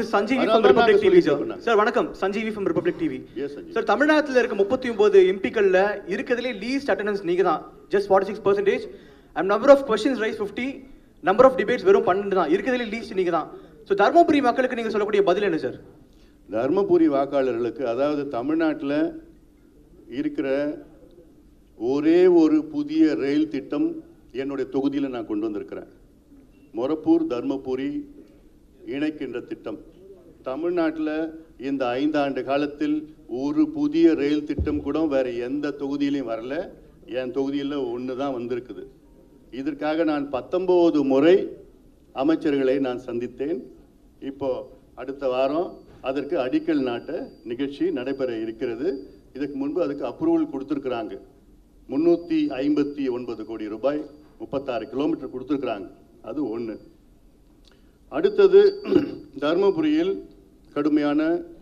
நாங்க TV, sir. சொல்லிட்டு இருக்கோம். சார் வணக்கம். Sanjeevi TV. Yes, Sanjeevi. Sir தமிழ்நாட்டுல இருக்க முப்பத்தி ஒன்பது எம்பிக்கள்ல இருக்கிறதுலே லீஸ்ட் அட்டண்டன்ஸ் நீங்க தான் just forty six percentage and number of questions rise fifty number of debates வெறும் பன்னெண்டு தான். இருக்கிறதுலே லீஸ்ட் நீங்க தான் ஸோ தருமபுரி மக்களுக்கு நீங்க சொல்லக்கூடிய பதில் என்ன சார் தர்மபுரி வாக்காளர்களுக்கு அதாவது தமிழ்நாட்டில் இருக்கிற ஒரே ஒரு புதிய ரயில் திட்டம் என்னுடைய தொகுதியில் நான் கொண்டு வந்திருக்கிறேன். மொரப்பூர் தர்மபுரி இணைக்கின்ற திட்டம். தமிழ்நாட்டில் இந்த ஐந்தாண்டு காலத்தில் ஒரு புதிய ரயில் திட்டம் கூட வேறு எந்த தொகுதியிலையும் வரல. என் தொகுதியில் ஒன்று தான் வந்திருக்குது. இதற்காக நான் பத்தொம்போது முறை அமைச்சர்களை நான் சந்தித்தேன். இப்போ அடுத்த வாரம் அதற்கு அடிக்கல் நாட்ட நிகழ்ச்சி நடைபெற இருக்கிறது. இதுக்கு முன்பு அதுக்கு அப்ரூவல் கொடுத்துருக்குறாங்க. முந்நூற்றி ஐம்பத்தி ஒன்பது கோடி ரூபாய் முப்பத்தாறு கிலோமீட்டர் கொடுத்துருக்குறாங்க. அது ஒன்று அடுத்தது தருமபுரியில் கடுமையான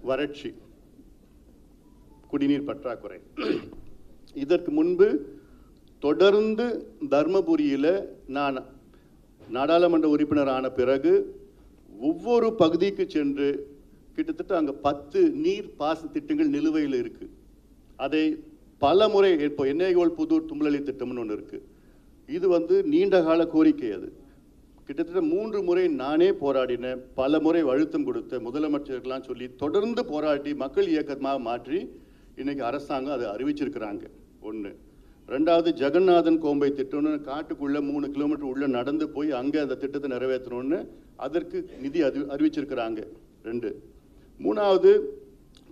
வறட்சி குடிநீர் பற்றாக்குறை. இதற்கு முன்பு தொடர்ந்து தர்மபுரியில் நான் நாடாளுமன்ற உறுப்பினர் ஆன பிறகு ஒவ்வொரு பகுதிக்கு சென்று கிட்டத்தட்ட அங்கே பத்து நீர் பாச திட்டங்கள் நிலுவையில் இருக்குது அதை பல முறை இப்போ எண்ணெய்கோல் புதூர் தும்பலி திட்டம்னு ஒன்று இருக்குது இது வந்து நீண்ட கால கோரிக்கை அது. கிட்டத்தட்ட மூன்று முறை நானே போராடினேன். பல முறை அழுத்தம் கொடுத்த முதலமைச்சர்கள்லாம் சொல்லி தொடர்ந்து போராடி மக்கள் இயக்கமாக மாற்றி இன்னைக்கு அரசாங்கம் அதை அறிவிச்சிருக்கிறாங்க. ஒன்று ரெண்டாவது ஜெகநாதன் கோம்பை திட்டம்னு காட்டுக்குள்ளே மூணு கிலோமீட்டர் உள்ளே நடந்து போய் அங்கே அந்த திட்டத்தை நிறைவேற்றணும்னு அதற்கு நிதி அறி அறிவிச்சிருக்கிறாங்க. ரெண்டு. மூணாவது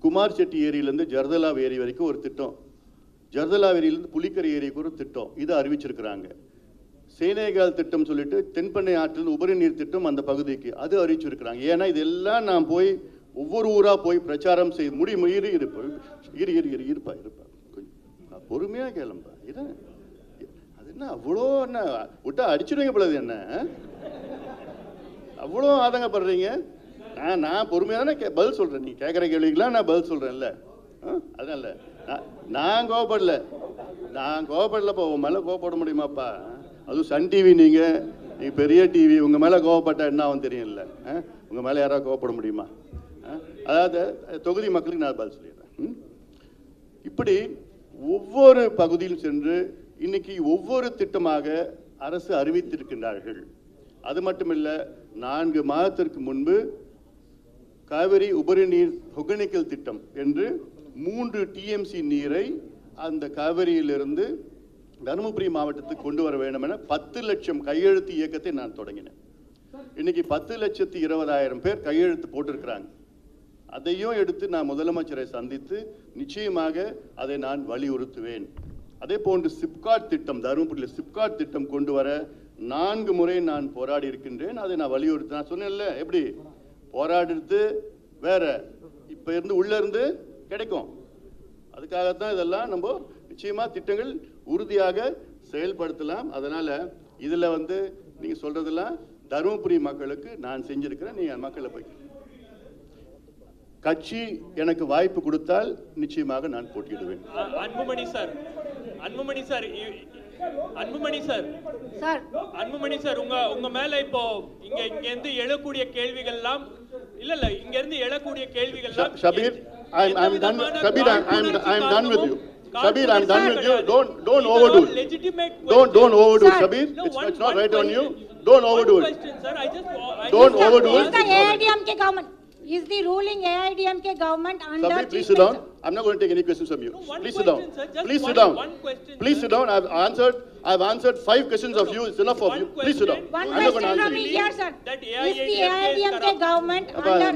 குமார் செட்டி ஏரியிலேருந்து ஜர்தலா ஏரி வரைக்கும் ஒரு திட்டம். ஜர்தலா ஏரியிலேருந்து புலிக்கரை ஏரிக்கு ஒரு திட்டம். இதை அறிவிச்சிருக்கிறாங்க. சேனேகால் திட்டம் சொல்லிட்டு தென்பண்ணை ஆற்றில் உபரி நீர் திட்டம் அந்த பகுதிக்கு. அது அறிவிச்சிருக்கிறாங்க. ஏன்னா இதெல்லாம் நான் போய் ஒவ்வொரு ஊராக போய் பிரச்சாரம் செய்து முடி இரு இருப்பா இரு இரு இரு இருப்பா இருப்பா. கொஞ்சம் பொறுமையாக கேளும்பா. இது அது என்ன அவ்வளோ என்ன விட்டா அடிச்சிடுங்க போலது என்ன? அவ்வளோ ஆதங்கப்படுறீங்க? நான் நான் பொறுமையாக தானே கே பதில் சொல்கிறேன் நீ கேட்குற கேள்விக்கெல்லாம் நான் பதில் சொல்கிறேன்ல அதனால இல்லை நான் கோவப்படல. நான் கோவப்படலப்பா உன் மேலே கோவப்பட முடியுமாப்பா? அதுவும் சன் டிவி நீங்கள் நீ பெரிய டிவி உங்கள் மேலே கோவப்பட்டால் என்ன ஆகும் தெரியும்ல உங்கள் மேலே யாராவது கோவப்பட முடியுமா? ஆ? அதாவது தொகுதி மக்களுக்கு நான் பதில் சொல்லிடுறேன். இப்படி ஒவ்வொரு பகுதியிலும் சென்று இன்னைக்கு ஒவ்வொரு திட்டமாக அரசு அறிவித்திருக்கின்றார்கள். அது மட்டுமில்லை நான்கு மாதத்திற்கு முன்பு காவிரி உபரி நீர் ஒகேனக்கல் திட்டம் என்று மூன்று டிஎம்சி நீரை அந்த காவிரியிலிருந்து தருமபுரி மாவட்டத்துக்கு கொண்டு வர வேண்டும் என பத்து லட்சம் கையெழுத்து இயக்கத்தை நான் தொடங்கினேன். இன்னைக்கு பத்து லட்சத்து இருபதாயிரம் பேர் கையெழுத்து போட்டிருக்கிறாங்க. அதையும் எடுத்து நான் முதலமைச்சரை சந்தித்து நிச்சயமாக அதை நான் வலியுறுத்துவேன். அதே போன்று சிப்காட் திட்டம் தருமபுரியில் சிப்காட் திட்டம் கொண்டு வர நான்கு முறை நான் போராடி இருக்கின்றேன். அதை நான் வலியுறுத்தி நான் சொன்னேன்ல எப்படி? போராடுறது வேற. இப்ப இருந்து உள்ள இருந்து கிடைக்கும். அதுக்காகத்தான் இதெல்லாம் நம்ம நிச்சயமா திட்டங்கள் உறுதியாக செயல்படுத்தலாம். அதனால இதுல வந்து நீங்க சொல்றதெல்லாம் தருமபுரி மக்களுக்கு நான் செஞ்சிருக்கிறேன். நீங்க மக்களை போய் கட்சி எனக்கு வாய்ப்பு கொடுத்தால் நிச்சயமாக நான் போட்டியிடுவேன். அன்புமணி சார். அன்புமணி சார் இ- Anbumani sir. Sir. Anbumani sir உங்க உங்க மேல இப்போ இங்க இங்க இருந்து எழக்கூடிய கேள்விகள் எல்லாம் இல்ல இல்ல இங்க இருந்து எழக்கூடிய கேள்விகள் எல்லாம் Sh- Shabir, I'm, I'm done, Kabir, I'm, I'm, I'm done with you. Kabir, I'm done with you. Don't, don't overdo it. Don't, don't overdo it, Kabir. It's, it's not right on you. Don't overdo it. Don't overdo it. It's the ruling AIDMK government under Sabri, please sit down. I'm not going to take any questions from you. No, please sit down. Sir, please one, sit down. Question, please sit down. I've answered. I've answered five questions no, no. of you. It's enough one of you. Please sit down. One I'm question from me here, sir. Is the AIDMK government under...